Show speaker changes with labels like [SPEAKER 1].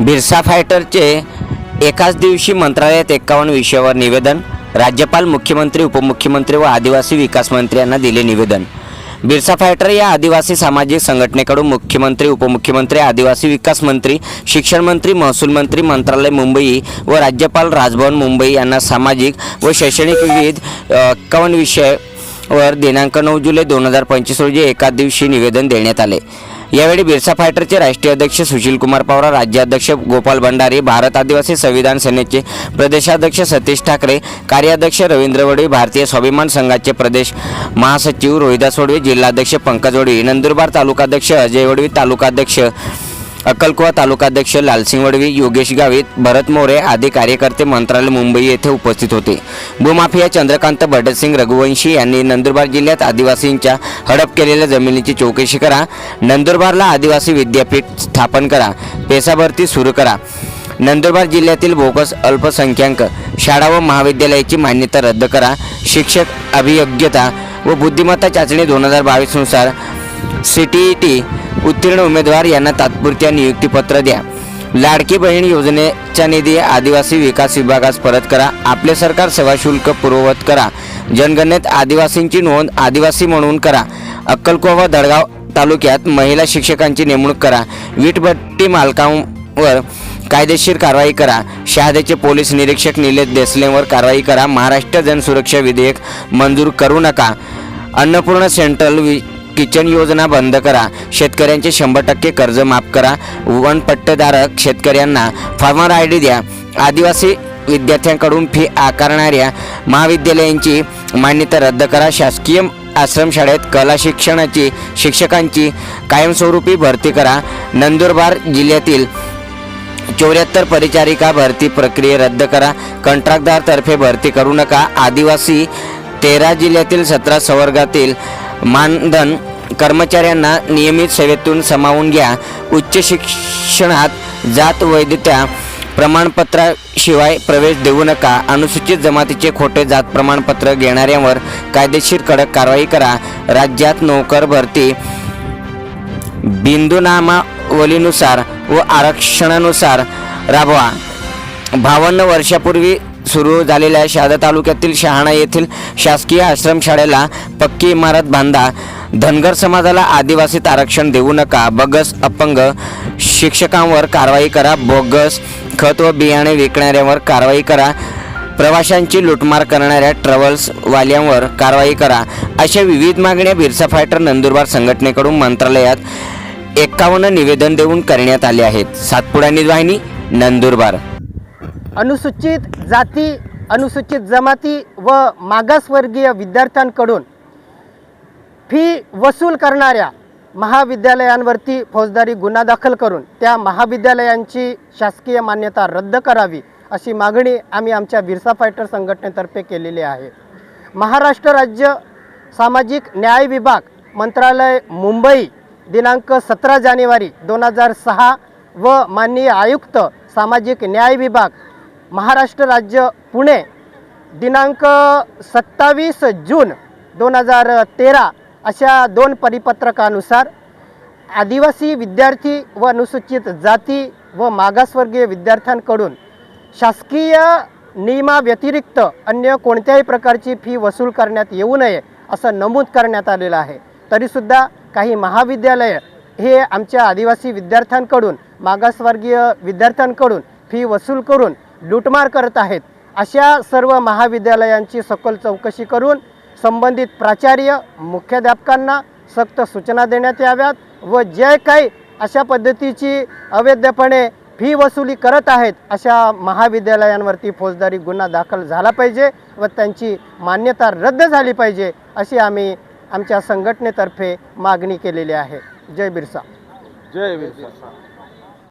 [SPEAKER 1] बिरसा फायटरचे एकाच दिवशी मंत्रालयात एकावन्न विषयावर निवेदन राज्यपाल मुख्यमंत्री उपमुख्यमंत्री व आदिवासी विकास मंत्री यांना दिले निवेदन. बिरसा फायटर या आदिवासी सामाजिक संघटनेकडून मुख्यमंत्री उपमुख्यमंत्री आदिवासी विकास मंत्री शिक्षण मंत्री महसूल मंत्री मंत्रालय मुंबई व राज्यपाल राजभवन मुंबई यांना सामाजिक व शैक्षणिक विविध एकावन्न विषय वर दिनांक नऊ जुलै दोन हजार पंचवीस रोजी एका दिवशी निवेदन देण्यात आले. यावेळी बिरसा फायटरचे राष्ट्रीय अध्यक्ष सुशील कुमार पवार राज्याध्यक्ष गोपाल भंडारी भारत आदिवासी संविधान सेनेचे प्रदेशाध्यक्ष सतीश ठाकरे कार्याध्यक्ष रवींद्र वडवी भारतीय स्वाभिमान संघाचे प्रदेश महासचिव रोहिदास वडवी जिल्हाध्यक्ष पंकज वडवी नंदुरबार तालुकाध्यक्ष अजय वडवी तालुकाध्यक्ष अक्कलकुवा तालुकाध्यक्ष लालसिंग वडवी योगेश गावित भरत मोरे आदी कार्यकर्ते मंत्रालय मुंबई येथे उपस्थित होते. भूमाफिया चंद्रकांत भटतसिंग रघुवंशी यांनी नंदुरबार जिल्ह्यात आदिवासींच्या हडप केलेल्या जमिनीची चौकशी करा. नंदुरबारला आदिवासी विद्यापीठ स्थापन करा. पेसाभरती सुरू करा. नंदुरबार जिल्ह्यातील बोगस अल्पसंख्याक शाळा व महाविद्यालयाची मान्यता रद्द करा. शिक्षक अभियोग्यता व बुद्धिमत्ता चाचणी दोन हजार बावीसनुसार सी टी ई टी उत्तीर्ण उमेदवार यांना तात्पुरत्या नियुक्तीपत्र द्या. लाडकी बहीण योजनेचा निधी आदिवासी विकास विभागास परत करा. आपले सरकार सेवा शुल्क पूर्ववत करा. जनगणनेत आदिवासींची नोंद आदिवासी म्हणून करा. अक्कलकोवा व दडगाव तालुक्यात महिला शिक्षकांची नेमणूक करा. वीटभट्टी मालकांवर कायदेशीर कारवाई करा. शहादेचे पोलीस निरीक्षक निलेश देसलेंवर कारवाई करा. महाराष्ट्र जनसुरक्षा विधेयक मंजूर करू नका. अन्नपूर्ण सेंट्रल वि किचन योजना बंद करा. शेतकऱ्यांचे शंभर टक्के कर्ज माफ करा. वनपट्टेधारक शेतकऱ्यांना फार्मर आय डी द्या. आदिवासी विद्यार्थ्यांकडून फी आकारणाऱ्या महाविद्यालयांची मान्यता रद्द करा. शासकीय आश्रमशाळेत कला शिक्षणाची शिक्षकांची कायमस्वरूपी भरती करा. नंदुरबार जिल्ह्यातील चौऱ्याहत्तर परिचारिका भरती प्रक्रिया रद्द करा. कंत्राटदारतर्फे भरती करू नका. आदिवासी तेरा जिल्ह्यातील सतरा संवर्गातील मानधन कर्मचाऱ्यांना नियमित सेवेतून सामावून घ्या. उच्च शिक्षणात जात वैधता प्रमाणपत्राशिवाय प्रवेश देऊ नका. अनुसूचित जमातीचे खोटे जात प्रमाणपत्र घेणाऱ्यांवर कायदेशीर कडक कारवाई करा. राज्यात नोकर भरती बिंदुनामावलीनुसार व आरक्षणानुसार राबवा. बावन्न वर्षापूर्वी सुरू झालेल्या शहादा तालुक्यातील शहाणा येथील शासकीय आश्रमशाळेला पक्की इमारत बांधा धनगर समाजाला आदिवासीत आरक्षण देऊ नका. बगस अपंग शिक्षकांवर कारवाई करा. बोगस खत व बियाणे विकणाऱ्यांवर कारवाई करा. प्रवाशांची लुटमार करणाऱ्या ट्रॅव्हल्सवाल्यांवर कारवाई करा. अशा विविध मागण्या बिरसा फायटर नंदुरबार संघटनेकडून मंत्रालयात एकावन्न निवेदन देऊन करण्यात आले आहेत. सातपुडा न्यूज वाहिनी नंदुरबार.
[SPEAKER 2] अनुसूचित जाती अनुसूचित जमाती व मागासवर्गीय विद्यार्थ्यांकडून फी वसूल करणाऱ्या महाविद्यालयांवरती फौजदारी गुन्हा दाखल करून त्या महाविद्यालयांची शासकीय मान्यता रद्द करावी अशी मागणी आम्ही आमच्या बिरसा फायटर संघटनेतर्फे केलेली आहे. महाराष्ट्र राज्य सामाजिक न्याय विभाग मंत्रालय मुंबई दिनांक सतरा जानेवारी दोन हजार सहा व माननीय आयुक्त सामाजिक न्याय विभाग महाराष्ट्र राज्य पुणे दिनांक सत्तावीस जून दोन हजार तेरा अशा दोन परिपत्रकानुसार आदिवासी विद्यार्थी व अनुसूचित जाती व मागासवर्गीय विद्यार्थ्यांकडून शासकीय नियमाव्यतिरिक्त अन्य कोणत्याही प्रकारची फी वसूल करण्यात येऊ नये असं नमूद करण्यात आलेलं आहे. तरीसुद्धा काही महाविद्यालय हे आमच्या आदिवासी विद्यार्थ्यांकडून मागासवर्गीय विद्यार्थ्यांकडून फी वसूल करून लूटमार करत आहेत. अशा सर्व महाविद्यालयांची सखोल चौकशी करून संबंधित प्राचार्य मुख्याध्यापकांना सक्त सूचना देण्यात याव्यात व जे काही अशा पद्धतीची अवैधपणे फी वसुली करत आहेत अशा महाविद्यालयांवरती फौजदारी गुन्हा दाखल झाला पाहिजे व त्यांची मान्यता रद्द झाली पाहिजे अशी आम्ही आमच्या संघटनेतर्फे मागणी केलेली आहे. जय बिरसा.
[SPEAKER 3] जय बिरसा.